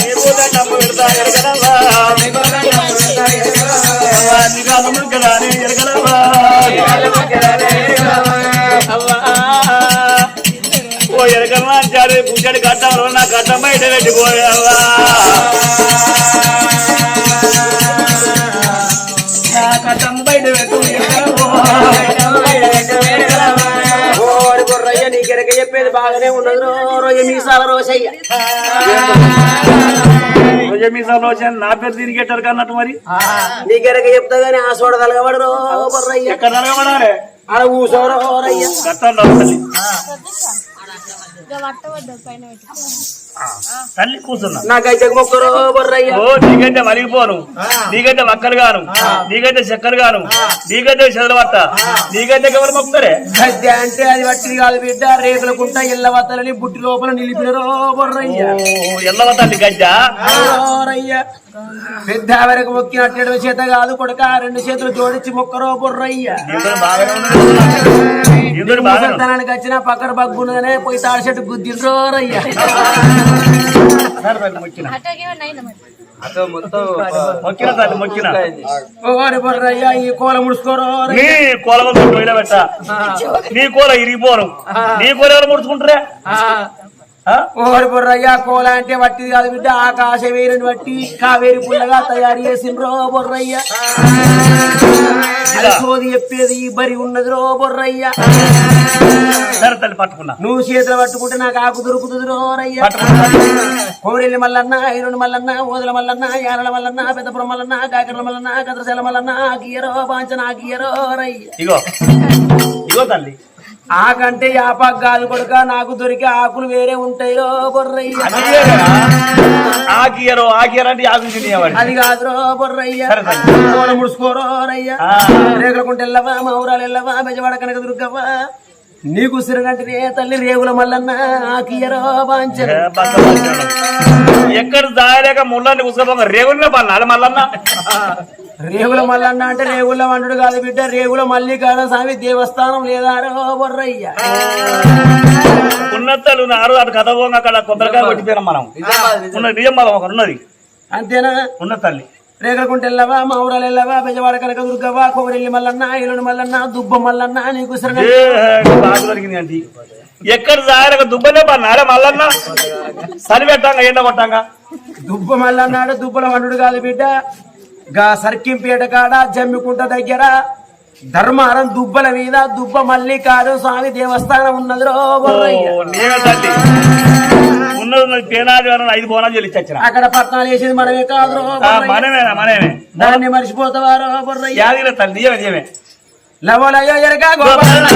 నీకు దండం పూజడి కట్టంలో నా కట్టం బయట పెట్టిపోయావా రో రొయ్య మీసాల రోసయ్య రోజు మీ సలోచన నా పేరు దీనికి ఎట్టారు కన్నట్టు మరి? నీకెరక చెప్తా గానీ ఆ సోడ తలగబడు రో బుర్రయ్య. ఎక్కడ నడవడాలి ఆడ కూసోరో రయ్య కట్టం తల్లి కూర్చున్నా నాకైతే మొక్కరో బుర్రయ్య. ఓ నీకైతే మలిగిపోను నీకైతే మక్కలు గాను నీకైతే చక్కెర గాను నీకైతే చెదలవత్త. నీకైతే ఎవరు మొక్కుతారే? గద్దె అంటే అది వట్టిది కాదు బిడ్డ. రేకులకుంటా ఇళ్ళ వత్తలని బుట్టి లోపల నిలిపినరో బుర్రయ్య. ఓ ఎల్లవ తల్లి గజ్జ. రయ్య పెద్ద వరకు మొక్కినట్టు చేత కాదు కొడుక. రెండు చేతులు జోడించి మొక్కరో బుర్రయ్య. ఇందులో బాగానే ఉన్నది ఇందులో బాగా ముసల్తనానికి వచ్చిన పక్కన బగ్గున్నదనే పోయి తాడి చెట్టు గుద్దిర్రో రయ్య ఈ కోల ముడుచుకోరో. నీ కోల పెట్ట నీ కోల ఇరిగిపోను. నీ కోల ఎవరు ముడుచుకుంటారే? ఓరి బుర్రయ్య కోల అంటే వట్టిది కాదు బిడ్డ ఆకాశ వేరుని బట్టి కావేరి పుల్లగా తయారు చేసిండ్రో బుర్రయ్య. అది సోది చెప్పేది ఈ బరి ఉన్నది రో బుర్రయ్య. తల్లి పట్టుకున్నా. నువ్వు చేతులు పట్టుకుంటే నాకు ఆకు దొరుకుతుంది రో రయ్య పట్టుకున్నా కోరెల్లి మల్లన్న ఐరుని మల్లన్న ఓదల మల్లన్న యారల మల్లన్న పెద్దపురం మల్లన్న కాకర మల్లన్న కద్రశాల మల్లన్న ఆకియరో పాంచన ఆకియరో రయ్య ఇగో ఇగో తల్లి. ఆకంటే యాపాకు కాదు కొడుక నాకు దొరికే ఆకులు వేరే ఉంటాయో బొర్రయ్య. ఆకియరు ఆకియరు అంటే ఆకు తినేవాడు అది కాదురో బొర్రయ్య. కోల ముడుచుకోరో రయ్య. రేగులకుంట ఎల్లవా మా ఊరాలు ఎల్లవా బెజవాడ కనక దుర్గవ్వ నీకు సిరగంటినే తల్లి రేగుల మల్లన్న. ఎక్కడ దాయలేక ముళ్ళని ఉసుకపోగా రేగుల్లో పన్నాడు మల్లన్న. రేగుల మల్లన్న అంటే రేగుల వండుడు కాదు బిడ్డ రేగుల మల్లికార్జున స్వామి దేవస్థానం లేదారో బొర్రయ్య. ఉన్నత్తలు నారు అటు కథ అక్కడ కొబ్బరికాయ కొట్టిపోయినాం మనం. ఉన్న నిజం. మనం ఒకటి ఉన్నది. అంతేనా? ఉన్న తల్లి రేగలకుంట ఎల్లవా మా ఊరాలు ఎల్లవా బెజవాడ కనక దుర్గవ్వ కోవరెల్లి మల్లన్న ఇరుడు మల్లన్న దుబ్బ మల్లన్న నీకు అండి ఎక్కడ దాయలేక దుబ్బలే పన్నాడే మల్లన్న? సరి పెట్టంగా ఎండ కొట్టంగా? దుబ్బ మల్లన్నాడు దుబ్బల వండుడు కాదు బిడ్డ. గా సర్కింపేట కాడ జమ్మికుంట దగ్గర ధర్మారం దుబ్బల మీద దుబ్బ మల్లికార్జున స్వామి దేవస్థానం ఉన్నది ఉన్నది పేనాది ఐదు బోనాలు అక్కడ పట్నాలు వేసేది మనమే కాదు. మనమేనా మనమే దాన్ని మర్చిపోతావారో బొర్రయ్య. తల్లి నిజమే ఎరగా గోపాల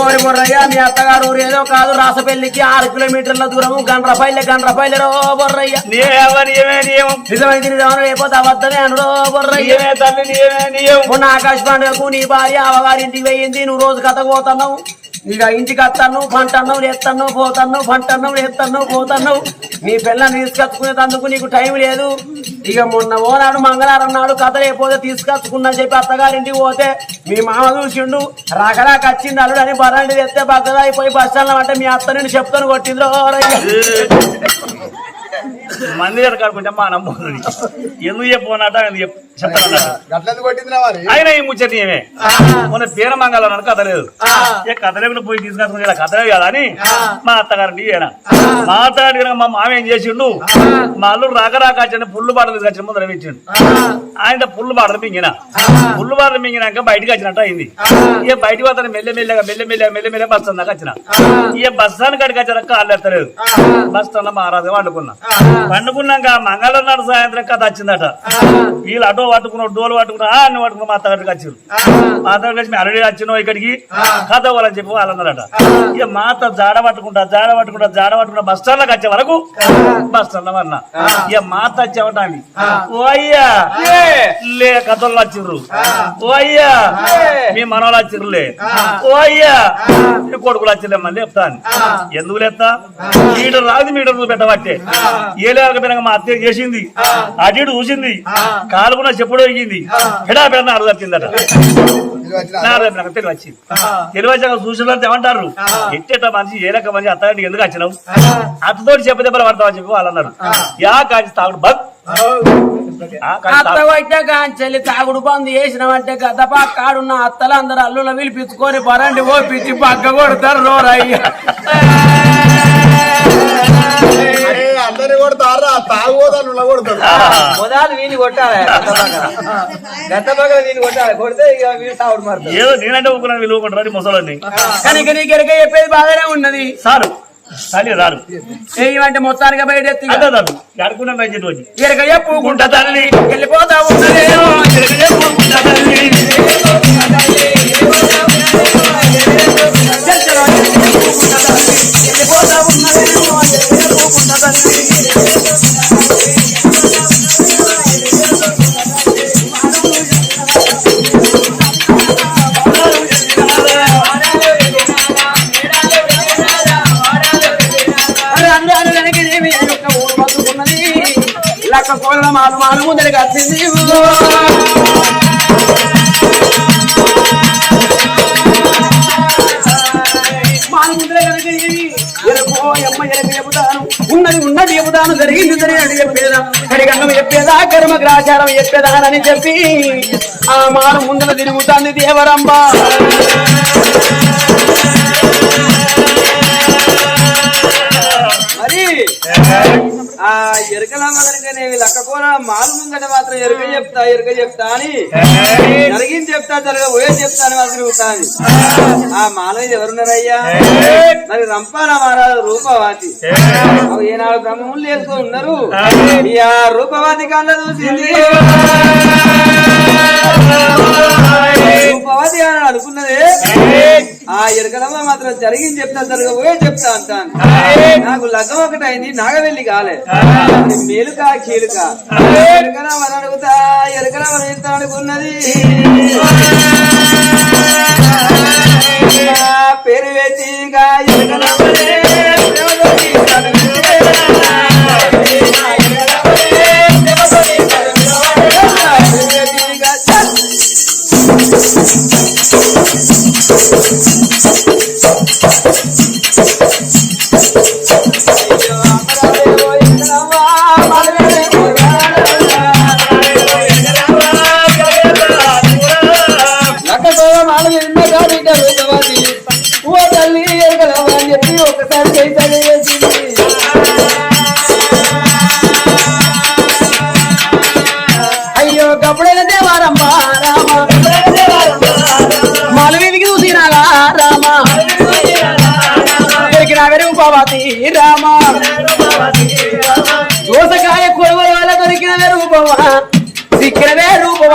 ఓరి బొర్రయ్య మీ అత్తగారు ఊరు ఏదో కాదు రాసపల్లికి ఆరు కిలోమీటర్ల దూరము. గండ్రపల్లె గండ్రపల్లె రో బొర్రయ్య. నిజమైంది నిజమని లేకపోతే అబద్ధమే అనురో బొర్రయ్య. మొన్న ఆకాశ పండుగకు నీ భార్య అవ్వగారింటికి పోయింది నువ్వు రోజు కథ పోతున్నావు. ఇక ఇంటికి వస్తాను పంటను లేస్తాను పోతున్నావు పంటను లేస్తాను పోతున్నావు నీ పిల్లని తీసుకొచ్చుకునేందుకు నీకు టైం లేదు. ఇక మొన్న ఓనాడు మంగళవారం నాడు కథ లేకపోతే తీసుకొచ్చుకున్నా చెప్పి అత్తగారింటికి పోతే మీ మామ చూసిండు రాకరాక వచ్చింది అల్లుడు అని బరాండి తెస్తే బద్దగా అయిపోయి అంటే మీ అత్త నేను చెప్తాను కొట్టిందో మంది గారు కాడుకుంటే మా నమ్మకం ఎందుకు చెప్పనట ఎందుకు చెప్ప- చెప్తానన్నట్టు గట్లెందుకు కొట్టిందిరా మరి? ఆయన ఈ ముచ్చట ఏమే మొన్న పేర మంగళం కథ లేదు. ఏ కథ లేకుండా పోయి తీసుకొచ్చుకుని ఇలా కథ లేదు కదా అని మా అత్తగారు ఈయన. మా అత్తగారు మా మామ ఏం చేసిండు? మా అల్లుడు రాక రాక వచ్చిన పుల్లు బాటలు తీసుకొచ్చిన ముందర పెట్టిండు. ఆయన పుల్లు బాటలు మింగిన. పుల్లు బాటలు మింగినాక బయటికి వచ్చినట్టు అయింది. ఇక బయటికి పోతాను మెల్లె మెల్లగా మెల్లె మెల్లె మెల్లె మెల్లె బస్ దాకా వచ్చిన. ఇక బస్ స్టాండ్ కాడికి వచ్చాక కాళ్ళు ఎత్తలేదు. బస్ స్టాండ్లో మహారాజు వండుకున్నా. వండుకున్నాక మంగళవారం నాడు సాయంత్రం కథ వచ్చిందట. వీళ్ళు అటో పట్టుకున్నావు డోలు పట్టుకున్నా అన్ని పట్టుకున్నా మా అత్తగారికి వచ్చారు మా అత్తగారికి వచ్చి అరడి వచ్చినావు ఇక్కడికి. కథ వాళ్ళని చెప్పి వాళ్ళు అన్నారట. ఇక మా అత్త జాడ పట్టుకుంటా జాడ పట్టుకుంటా జాడ పట్టుకుంటా బస్ స్టాండ్ వచ్చే వరకు బస్ స్టాండ్ అన్నా. ఇక మా అత్త వచ్చేవటాన్ని ఓ అయ్యా లే కథలు వచ్చిర్రు. ఓ అయ్యా మీ మనవాళ్ళు వచ్చిర్రులే ఓ అయ్యా మీ కొడుకులు మళ్ళీ చెప్తాను. ఎందుకు లేస్తా మీటర్ రాదు మీటర్ పెట్టబట్టే. ఏ లేకపోయినా మా అత్త చేసింది. అటు చూసింది. కాలు కూడా చెప్పుడు ఎగింది పెడా పెడ అర్థం వచ్చిందట. నాకు తెలివి వచ్చింది తెలివి వచ్చాక చూసిన ఏమంటారు ఎట్టేట మనిషి ఏ రకం మనిషి అత్తగారికి ఎందుకు వచ్చినావు? అత్తతోటి చెప్ప దెబ్బలు పడతావు అని చెప్పి వాళ్ళు అన్నారు. యా కాచి తాగుడు బగ్ అత్త తాగుడు. బంద్ చేసినామంటే గదపా కాడున్న అత్తలు అందరు అల్లుల పిలిపించుకొని పరండి ఓ పిచ్చి పక్క కొడతారు రోరయ్య. అందరిని కొడతారా? తాగుబోదాలు. మొదలు వీని కొట్టాలి గత పగల వీని కొట్టాలి. కొడితే ఇక వీడు సావుడు మారుతాడు. ఏదో నేనంటే వీళ్ళు ఊరుకుంటారు ముసలోని కనుక నీకు ఎరక చెప్పేది బాగానే ఉన్నది. సారు కానీ రారు ఏమంటే మొత్తానికి బయట ఎత్తి ఎరక చెప్పుకుంటా గుంట తల్లి. వెళ్ళిపోతా ఉన్నదేమో తల్లి. లక్క కోళ్ళ మాలు మాలు ముందరికి వచ్చింది ఉన్నది ఉన్నది చెబుతాను జరిగింది జరిగినట్టు చెప్పేదా కడిగంగం చెప్పేదా? కర్మ గ్రాచారం చెప్పేదా అని చెప్పి ఆ మారు ముందర తిరుగుతాంది దేవరంబా. ఆ ఎరకల మొదలుగానే లక్క కూర మాలు ముందట మాత్రం ఎరుక చెప్తా ఎరుక చెప్తా అని జరిగింది చెప్తా జరగ చెప్తా అని మాత్రం చెబుతాను ఆ మాల ఎవరున్నారయ్యా? మరి రంపాన మహారాజు రూపవాతి అవి ఏనాడు బ్రహ్మములు వేసుకొని ఉన్నారు. ఈ ఆ రూపవాతి కళ్ళ చూసింది. రూపవాతి అని అనుకున్నదే. ఆ ఎరకలమ్మ మాత్రం జరిగింది చెప్తా జరగబోయే చెప్తా అంటాను. నాకు లగ్గం ఒకటి అయింది నాగవెల్లి కాలే. మేలుక మేలుకా కీలుక? ఎరకలమ్మ అని అడుగుతా ఎరకలమ్మ ఎంత అనుకున్నది? పేరు వేసిగా ఎరకలమ్మనే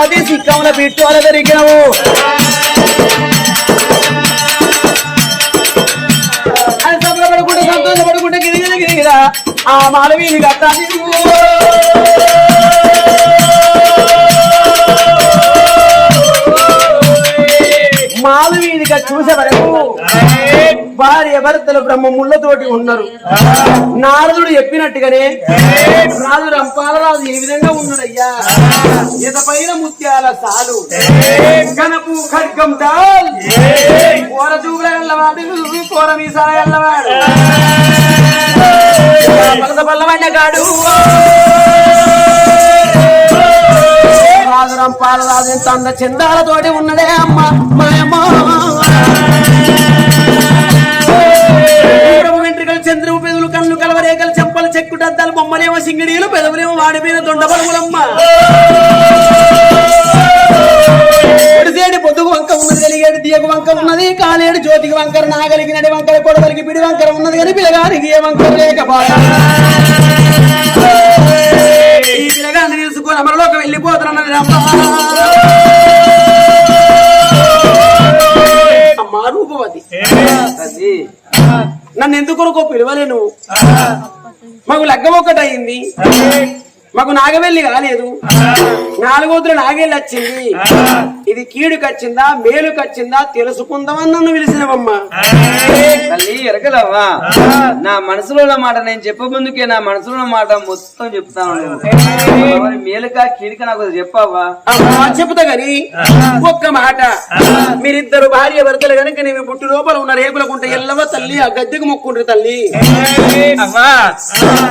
సిక్కినవే సిక్కముల పిట్టు వల్ల దొరికినవు అని సంబరపడుకుంటే సంతోషపడుకుంటే గిరిగిరి గిరిగిరా. ఆ మాలవీని కట్టాలి మాలవీనిగా చూసే వరకు భార్య భర్తలు బ్రహ్మ ముళ్ళతోటి ఉన్నారు. నారదుడు చెప్పినట్టుగానే రాజు రంపాలరాజు ఏ విధంగా ఉన్నాడయ్యా? ఇతపైన ముత్యాల సాలు. కనపు ఖడ్గం దాల్ కూర చూపుల వెళ్ళవాడు కూర మీసాల వెళ్ళవాడు పలస పల్లవన్న గాడు రాజు రంపాలరాజు ఎంత అంద చందాలతోటి ఉన్నదే అమ్మ మాయమ్మ. చెక్కుటద్దాలు బొమ్మలేమో సింగిడీలు పెదవులేమో వాడి మీద దొండ పలుగులమ్మ ఒడిసేడు పొద్దుకు వంక ఉన్నది కలిగేడు దియకు వంక ఉన్నది కాలేడు జ్యోతికి వంకర నాగలికి నడి వంకర కొడవలికి పిడి వంకర ఉన్నది కానీ పిల్లగానికి ఏ వంకర లేకపోయా? ఈ పిల్లగాన్ని తీసుకొని అమరలోకి వెళ్ళిపోతున్నది అమ్మా అమ్మా రూపవతి. నన్ను ఎందుకొరకు పిలవలేను మాకు లగ్గం ఒకటయింది. మాకు నాగవెల్లి కాలేదు నాలుగోతులు నాగెళ్ళి వచ్చింది. ఇది కీడుకి వచ్చిందా మేలుకి వచ్చిందా తెలుసుకుందామని నన్ను పిలిచినవమ్మా. తల్లి ఎరగలవ్వా నా మనసులో ఉన్న మాట నేను చెప్ప ముందుకే నా మనసులో ఉన్న మాట మొత్తం చెప్తాను మరి మేలుక కీడిక నాకు చెప్పావా? చెబుతా గాని ఒక్క మాట. మీరిద్దరు భార్య భర్తలు కనుక నేను పుట్టి లోపల ఉన్న రేకులకుంటే ఎల్లవ తల్లి ఆ గద్దెకు మొక్కుండ్రి తల్లి.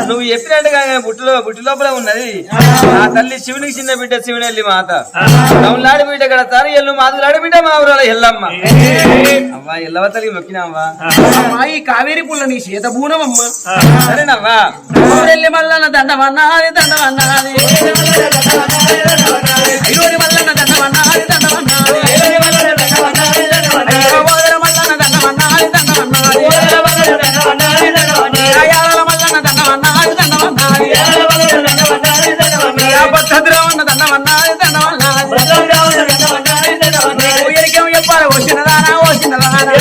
నువ్వు చెప్పినట్టుగా నేను బుట్టిలో బుట్టి లోపల ఉన్నది నా తల్లి శివునికి చిన్న బిడ్డ శివుని వెళ్ళి మాత తమిళనాడు బిడ్డ ఇక్కడ తాను ఎల్లు మాదులాడి బిడ్డ మా ఊరాల ఎల్లమ్మ అవ్వా ఎల్లవ తల్లి మొక్కినావా? ఈ కావేరి పుల్ల నీ చేత బూనమమ్మా సరేనవ్వా? ఊరెళ్ళి మల్లన్న దండమన్నాది దండమన్నాది ఊరికేం చెప్పాలి వచ్చినదానా వచ్చినదానా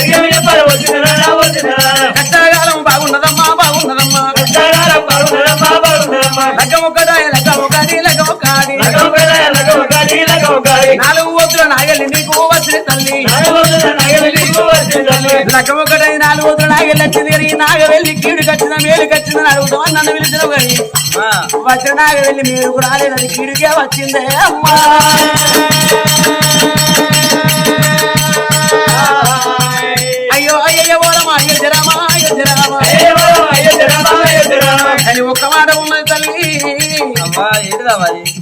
కష్టకాలం బాగున్నదమ్మా బాగున్నదమ్మా లగ్గం ఒకటాయ లగ్గం ఒకటి లగ్గం ఒకటి నాలుగు వద్దుల నాగలి నీకు వచ్చిన తల్లి నాలుగు కీడు కచ్చిన మేలు కచ్చిన అడుగుతామని నన్ను పిలిచిన కానీ అమ్మా, వచ్చిన నాగవెల్లి మీరు కీడుకే వచ్చిందే అమ్మా. అయ్యో అయ్యో ఓరమా అయ్యో జరామా అయ్యో జరామా అని ఒక్క మాట ఉన్నది తల్లి.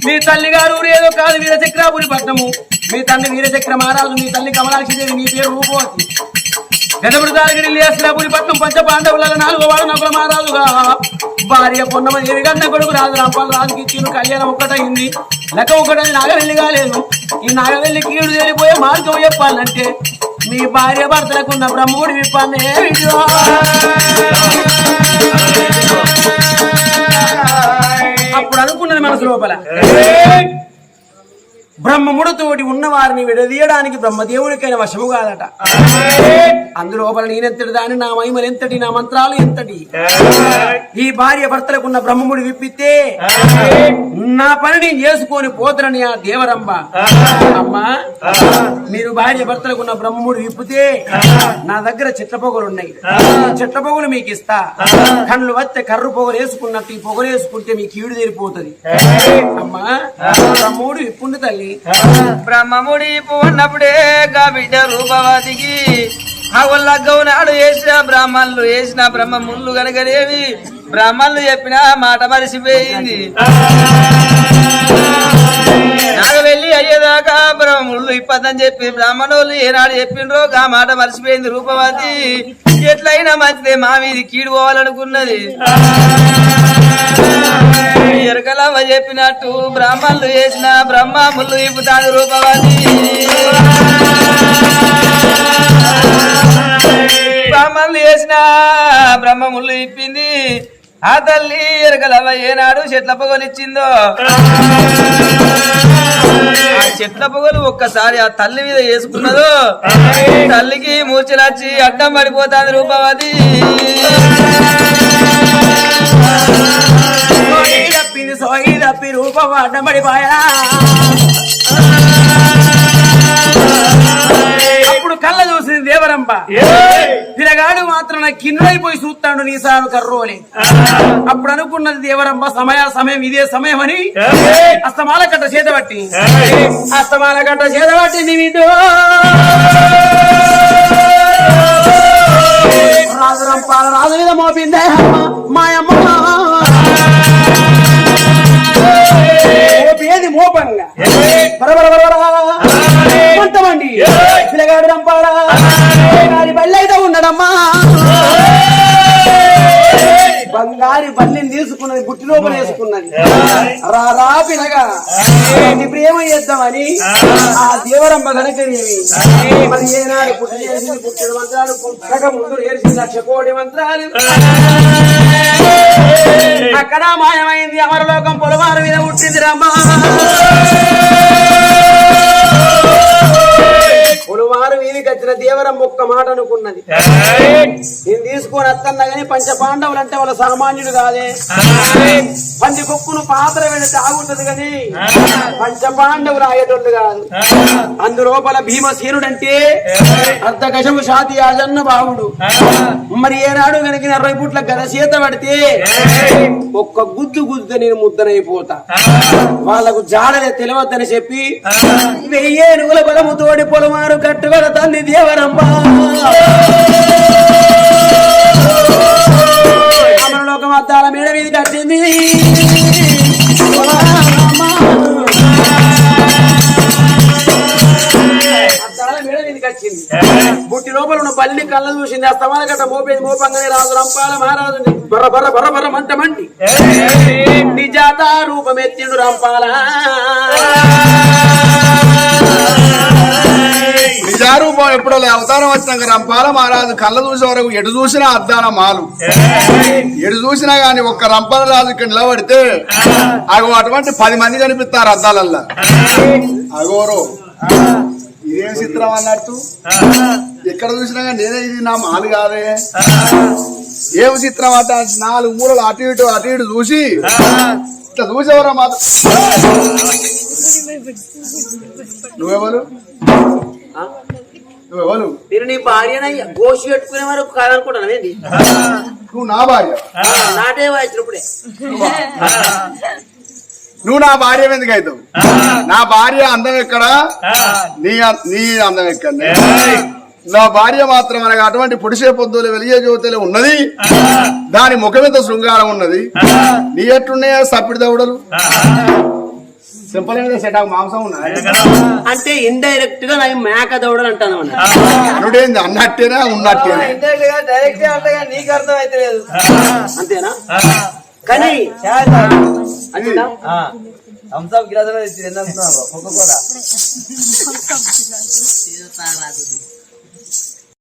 మీ తల్లి గారు ఏదో కాదు వీరచక్రాపురి పట్నము మీ తండ్రి వీరచక్ర మహారాజు మీ తల్లి కమలాక్షి దేవి మీ పేరు రూపవతి. గణపుడు తారగిరి లేసిన పట్నం పంచ పాండవుల నాలుగో వాడు నకుల మహారాజుగా. భార్య పొన్నమ దేవి గన్న కొడుకు రాజు రాంపాల రాజుకి ఇచ్చిన కళ్యాణం ఒక్కటైంది లెక్క ఒకటని నాగవెల్లి కాలేదు ఈ నాగవెల్లి కీడు తేలిపోయే మార్గం చెప్పాలంటే మీ భార్య భర్తలకున్న బ్రహ్మూడి విప్పన్నే అప్పుడు అనుకున్నది మనసు లోపల. బ్రహ్మముడితోటి ఉన్న వారిని విడదీయడానికి బ్రహ్మదేవుడికైన వశము కాదట. అందులోపల నేనెంతటి దాని నా మహిమలు ఎంతటి నా మంత్రాలు ఎంతటి? ఈ భార్య భర్తలకున్న బ్రహ్మముడి విప్పితే నా పని నేను చేసుకొని పోతనని ఆ దేవరంబ అమ్మా మీరు భార్య భర్తలకున్న బ్రహ్మముడి విప్పితే నా దగ్గర చెట్ల పొగలు ఉన్నాయి చెట్ల పొగలు మీకు ఇస్తా. కళ్ళు వస్తే కర్రు పొగలు వేసుకున్నట్టు ఈ పొగలు వేసుకుంటే మీకు కీడు తీరిపోతుంది. అమ్మా బ్రహ్మముడు విప్పుండి తల్లి. బ్రహ్మముడి ఉన్నప్పుడే గా బిడ్డ రూపవతికి. ఆ గౌనాడు వేసిన బ్రాహ్మణులు వేసిన బ్రహ్మ ముళ్ళు కనుకనేవి. బ్రాహ్మణులు చెప్పిన మాట మరిసిపోయింది. అయ్యేదాకా బ్రహ్మముళ్ళు ఇప్పదని చెప్పి బ్రాహ్మణులు ఏనాడు చెప్పిండ్రో ఆ మాట మర్చిపోయింది రూపవతి. ఎట్లయినా మంచిదే మా మీది కీడు పోవాలనుకున్నది. ఎరకలమ్మ చెప్పినట్టు బ్రాహ్మణులు వేసిన బ్రహ్మ ముళ్ళు ఇప్పుతాను రూపవతి. బ్రాహ్మణులు వేసిన బ్రహ్మ ముళ్ళు ఇప్పింది. ఆ తల్లి ఎరగలవ ఏనాడు చెట్ల పొగలిచ్చిందో ఆ చెట్ల పొగలు ఒక్కసారి ఆ తల్లి మీద వేసుకున్నదో? తల్లికి మూర్చలచ్చి అడ్డం పడిపోతాది రూపవతి. తప్పింది సోయి తప్పి రూపం అడ్డం పడిపోయా. కళ్ళ చూసింది దేవరంప పిల్లగాడు మాత్రం నా కిన్నుడైపోయి చూస్తాడు నీ సారు కర్రోలి అప్పుడు అనుకున్నది దేవరంప సమయ సమయం ఇదే సమయం అని అస్తమాల కట్ట చేతబట్టి అస్తమాల కట్ట చేతబట్టి నీవితో రాజు రంపాల రాజు మీద మోపిందే మాయమ్మ. మోపేది మోపంగా? బరబర కొంతమంది పిల్లగాడు రంపాడా? బళ్ళైతే ఉండడమ్మా. బంగారు బల్లిని తీసుకున్నది గుట్టి లోపల వేసుకున్నది. రా రా పినగా నీ ప్రేమ చేద్దామని ఆ దేవరమ్మ కనుకనేవి మరి ఏనాడు పుట్టి చేసింది పుట్టిన మంత్రాలు? పుట్టక ముందు ఏడిసింది లక్ష కోటి మంత్రాలు. అక్కడ మాయమైంది అమరలోకం పొలవారు మీద పుట్టింది రమ్మా. పొలవారు వీధికి వచ్చిన దేవరం ఒక్క మాట అనుకున్నది. నేను తీసుకొని వస్తున్నా గానీ పంచ పాండవులు అంటే వాళ్ళ సామాన్యుడు కాదే. పంది కుక్కును పాత్ర వెళ్ళి తాగుంటది గాని పంచ పాండవులు ఆగేటోళ్ళు కాదు. అందులోపల భీమసేనుడు అంటే అర్ధ గజము షాతి యాజన్న బావుడు. మరి ఏనాడు కనుక ఇరవై పుట్ల గద చేత పడితే ఒక్క గుద్దు గుద్దు నేను ముద్దనైపోతా. వాళ్ళకు జాడలే తెలియవద్దని చెప్పి వెయ్యేనుగుల బలము తోడి పొలమారు కట్టుగల తల్లి దేవరమ్మ? అమరలోకం అద్దాల మేడ మీద కట్టింది. అద్దాల మీదకి వచ్చింది బుట్టి లోపల ఉన్న బల్లి కళ్ళ చూసింది ఆ స్తమాల గట్ట మోపేది మోపంగానే రాజు రంపాల మహారాజు బర్ర బర్ర బర్ర బర్ర మంట మంటి నిజాత రూపమెత్తిండు రంపాల. నిజారూపం ఎప్పుడో లే, అవతారం వచ్చినాక రంపాల మహారాజు కళ్ళ చూసే వరకు ఎటు చూసినా అద్దాన మాలు. ఎటు చూసినా గాని ఒక్క రంపాల రాజు ఇక్కడ నిలబడితే అగో అటువంటి పది మంది కనిపిస్తారు అద్దాలల్లా. అగోరో ఇదేం చిత్రం అన్నట్టు. ఎక్కడ చూసినా నేనే ఇది నా మాలు కాదే. ఏం చిత్రం అంట నాలుగు మూలలు అటు ఇటు అటు ఇటు చూసి ఇట్లా చూసేవరా మాత్రం? నువ్వెవరు? నువ్వెవరు మీరు నీ భార్యనయ్య గోషి పెట్టుకునే వరకు కాదనుకుంటాను ఏంటి నువ్వు నా భార్య. నాటే వాయించినప్పుడే. నువ్వు నా భార్య ఎందుకు అవుతావు? నా భార్య అందం ఎక్కడ? నీ నీ అందం ఎక్కడ నా భార్య మాత్రం అనగా అటువంటి పొడిసే పొద్దులు వెలిగే జ్యోతిలో ఉన్నది. దాని ముఖం ఎంత శృంగారం ఉన్నది. నీ ఎట్లున్నాయా సప్పిడి దౌడలు సింపుల్ మీద సెటాక్ మాంసం ఉన్నది అంటే ఇండైరెక్ట్గా నాకు మేక దౌడలు అంటాను. నువ్వేంది అన్నట్టేనా ఉన్నట్టేనా? డైరెక్ట్ అంటే నీకు అర్థం అయితే లేదు అంతేనా కానీ అంతేనా?